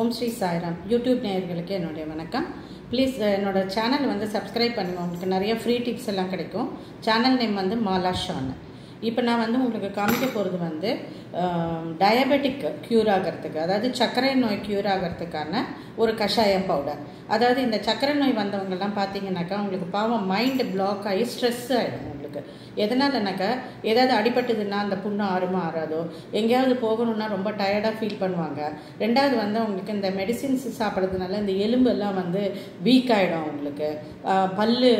ஓம் Sri Sairam. YouTube நேயர்களுக்கு என்னுடைய வணக்கம். ப்ளீஸ் என்னோட சேனல் வந்து சப்ஸ்கிரைப் பண்ணுங்க. உங்களுக்கு நிறைய ஃப்ரீ டிப்ஸ் எல்லாம் கிடைக்கும். சேனல் நேம் வந்து மாலா ஷான். இப்போ நான் வந்து உங்களுக்கு காமிக்க போகிறது வந்து டயபெட்டிக் க்யூர் ஆகிறதுக்கு அதாவது சர்க்கரை நோய் க்யூர் ஆகிறதுக்கான ஒரு கஷாயம் பவுடர் அதாவது இந்த சர்க்கரை நோய் வந்தவங்கெல்லாம் பார்த்தீங்கன்னாக்கா உங்களுக்கு பாவம் மைண்டு பிளாக் ஆகி ஸ்ட்ரெஸ் ஆகிடும் உங்களுக்கு எதனாலனாக்கா ஏதாவது அடிபட்டதுன்னா அந்த புண்ணு ஆறுமா ஆறாதோ. எங்கேயாவது போகணுன்னா ரொம்ப டயர்டாக ஃபீல் பண்ணுவாங்க. ரெண்டாவது வந்து அவங்களுக்கு இந்த மெடிசின்ஸ் சாப்பிட்றதுனால இந்த எலும்பு எல்லாம் வந்து வீக் ஆகிடும் அவங்களுக்கு. பல்லு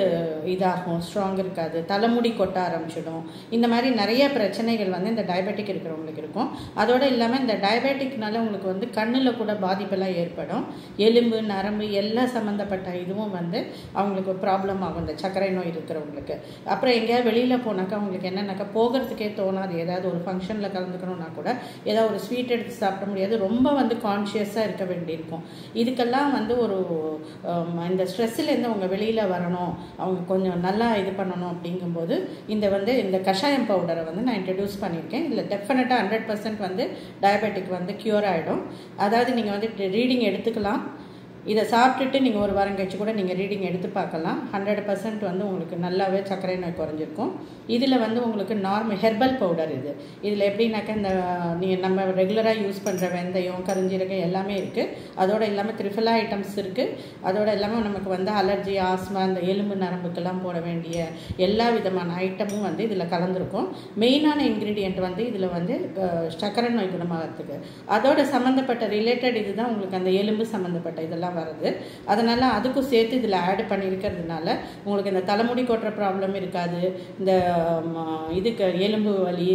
இதாகும் ஸ்ட்ராங் இருக்காது. தலைமுடி கொட்ட ஆரம்பிச்சிடும். இந்த மாதிரி நிறைய பிரச்சனைகள் வந்து இந்த டயபெட்டிக் இருக்கிறவங்களுக்கு இருக்கும். அதோடு இல்லாமல் இந்த டயபெட்டிக்னால உங்களுக்கு வந்து கண்ணில் கூட பாதிப்பெல்லாம் ஏற்படும். எலும்பு நரம்பு எல்லாம் சம்மந்தப்பட்ட இதுவும் வந்து அவங்களுக்கு ப்ராப்ளம் ஆகும். இந்த சர்க்கரை நோய் இருக்கிறவங்களுக்கு. அப்புறம் எங்கேயாவது வெளியில் போனாக்கா அவங்களுக்கு என்னன்னாக்கா போகிறதுக்கே தோணாது. ஏதாவது ஒரு ஃபங்க்ஷனில் கலந்துக்கணும்னா கூட ஏதாவது ஒரு ஸ்வீட் எடுத்து சாப்பிட முடியாது. ரொம்ப வந்து கான்ஷியஸாக இருக்க வேண்டியிருக்கும். இதுக்கெல்லாம் வந்து ஒரு இந்த ஸ்ட்ரெஸ்ஸிலேருந்து அவங்க வெளியில் வரணும். அவங்க கொஞ்சம் நல்லா இது பண்ணணும் அப்படிங்கும்போது இந்த வந்து இந்த கஷாயம் பவுடரை வந்து நான் இன்ட்ரடியூஸ் பண்ணியிருக்கேன். இதில் டெஃபினட்டாக ஹண்ட்ரட் பர்சன்ட் வந்து டயபெட்டிக் வந்து க்யூர் ஆகிடும் அதாவது நீங்கள் வந்து ரீடிங் எடுத்துக்கலாம். இதை சாப்பிட்டுட்டு நீங்கள் ஒரு வாரம் கழிச்சு கூட நீங்கள் ரீடிங் எடுத்து பார்க்கலாம். ஹண்ட்ரட் பர்சன்ட் வந்து உங்களுக்கு நல்லாவே சர்க்கரை நோய் குறைஞ்சிருக்கும். இதில் வந்து உங்களுக்கு நார்மல் ஹெர்பல் பவுடர் இது. இதில் எப்படின்னாக்கா இந்த நீங்கள் நம்ம ரெகுலராக யூஸ் பண்ணுற வெந்தயம் கருஞ்சீரகம் எல்லாமே இருக்குது அதோடு இல்லாமல் த்ரிஃபலா ஐட்டம்ஸ் இருக்குது அதோடு இல்லாமல் நமக்கு வந்து அலர்ஜி ஆஸ்மா இந்த எலும்பு நரம்புக்கெல்லாம் போட வேண்டிய எல்லா விதமான ஐட்டமும் வந்து இதில் கலந்துருக்கும். மெயினான இன்க்ரீடியண்ட் வந்து இதில் வந்து சர்க்கரை நோய் குணமாகிறதுக்கு. அதோட சம்மந்தப்பட்ட ரிலேட்டட் இதுதான் உங்களுக்கு அந்த எலும்பு சம்மந்தப்பட்ட இதெல்லாம் வருது. அதனால் அதுக்கும் சேர்த்து இதில் ஆட் பண்ணியிருக்கிறதுனால உங்களுக்கு இந்த தலைமுடி கொட்டுற ப்ராப்ளம் இருக்காது. இந்த இதுக்கு எலும்பு வலி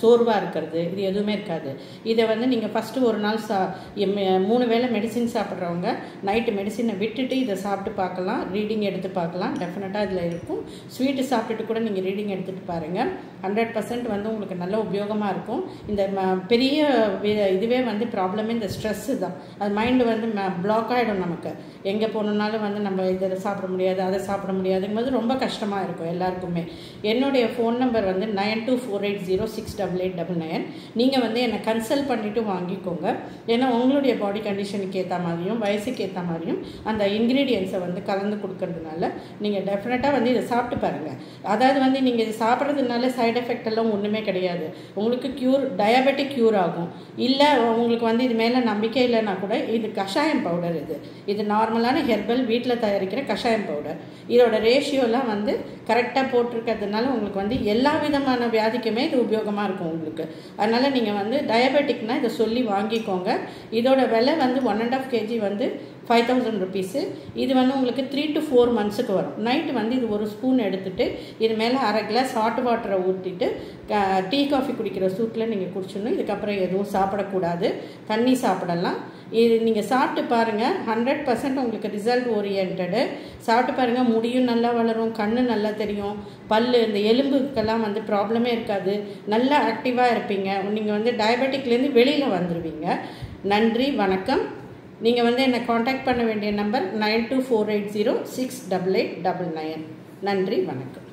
சோர்வாக இருக்கிறது இது எதுவுமே இருக்காது. இதை வந்து நீங்கள் ஃபஸ்ட்டு ஒரு நாள் சா மூணு வேளை மெடிசின் சாப்பிட்றவங்க நைட்டு மெடிசினை விட்டுட்டு இதை சாப்பிட்டு பார்க்கலாம். ரீடிங் எடுத்து பார்க்கலாம். டெஃபினட்டாக இதில் இருக்கும். ஸ்வீட்டு சாப்பிட்டுட்டு கூட நீங்கள் ரீடிங் எடுத்துகிட்டு பாருங்கள் ஹண்ட்ரட் பர்சன்ட் வந்து உங்களுக்கு நல்ல உபயோகமாக இருக்கும். இந்த பெரிய இதுவே வந்து ப்ராப்ளமே இந்த ஸ்ட்ரெஸ்ஸு தான். அது மைண்டு வந்து பிளாக் ஆகிடும் நமக்கு. எங்கே போகணுன்னாலும் வந்து நம்ம இதை சாப்பிட முடியாது அதை சாப்பிட முடியாதுங்கும்போது ரொம்ப கஷ்டமாக இருக்கும் எல்லாருக்குமே. என்னுடைய ஃபோன் நம்பர் வந்து nine two four eight zero six double eight double nine நீங்கள் வந்து என்னை கன்சல்ட் பண்ணிவிட்டு வாங்கிக்கோங்க. ஏன்னா உங்களுடைய பாடி கண்டிஷனுக்கு ஏற்ற மாதிரியும் வயசுக்கு ஏற்ற மாதிரியும் அந்த இன்க்ரீடியன்ஸை வந்து கலந்து கொடுக்கறதுனால நீங்கள் டெஃபினட்டாக வந்து இதை சாப்பிட்டு பாருங்கள் அதாவது வந்து நீங்கள் இது சாப்பிட்றதுனால சைட் எஃபெக்ட் எல்லாம் ஒன்றுமே கிடையாது. உங்களுக்கு க்யூர் டயபெட்டிக் க்யூர் ஆகும். இல்லை உங்களுக்கு வந்து இது மேலே நம்பிக்கை இல்லைன்னா கூட இது கஷாயம் பவுடர் இது. இது நார்மலான ஹெர்பல் வீட்டில் தயாரிக்கிற கஷாயம் பவுடர். இதோட ரேஷியோலாம் வந்து கரெக்டாக போட்டிருக்கிறதுனால உங்களுக்கு வந்து எல்லா விதமான வியாதிக்குமே இது உபயோகமாக இருக்கும் உங்களுக்கு. அதனால் நீங்கள் வந்து டயபெட்டிக்னால் இதை சொல்லி வாங்கிக்கோங்க. இதோட விலை வந்து ஒன் அண்ட் ஆஃப் கேஜி வந்து ஃபைவ் தௌசண்ட் ருபீஸு இது வந்து உங்களுக்கு த்ரீ டு ஃபோர் மந்த்ஸுக்கு வரும். நைட்டு வந்து இது ஒரு ஸ்பூன் எடுத்துகிட்டு இது மேலே அரை கிளாஸ் ஹாட் வாட்டரை ஊற்றிட்டு டீ காஃபி குடிக்கிற சூட்டில் நீங்கள் குடிச்சிடணும். இதுக்கப்புறம் எதுவும் சாப்பிடக்கூடாது. தண்ணி சாப்பிடலாம். இது நீங்கள் சாப்பிட்டு பாருங்கள் ஹண்ட்ரட் பர்சன்ட் உங்களுக்கு ரிசல்ட் ஓரியன்டு சாப்பிட்டு பாருங்கள் முடியும் நல்லா வளரும். கண் நல்லா தெரியும். பல் இந்த எலும்புக்கெல்லாம் வந்து ப்ராப்ளமே இருக்காது. நல்லா ஆக்டிவாக இருப்பீங்க. நீங்கள் வந்து டயபெட்டிக்லேருந்து வெளியில் வந்துடுவீங்க நன்றி வணக்கம். நீங்கள் வந்து என்னை காண்டாக்ட் பண்ண வேண்டிய number nine two four eight zero six double eight double nine நன்றி வணக்கம்.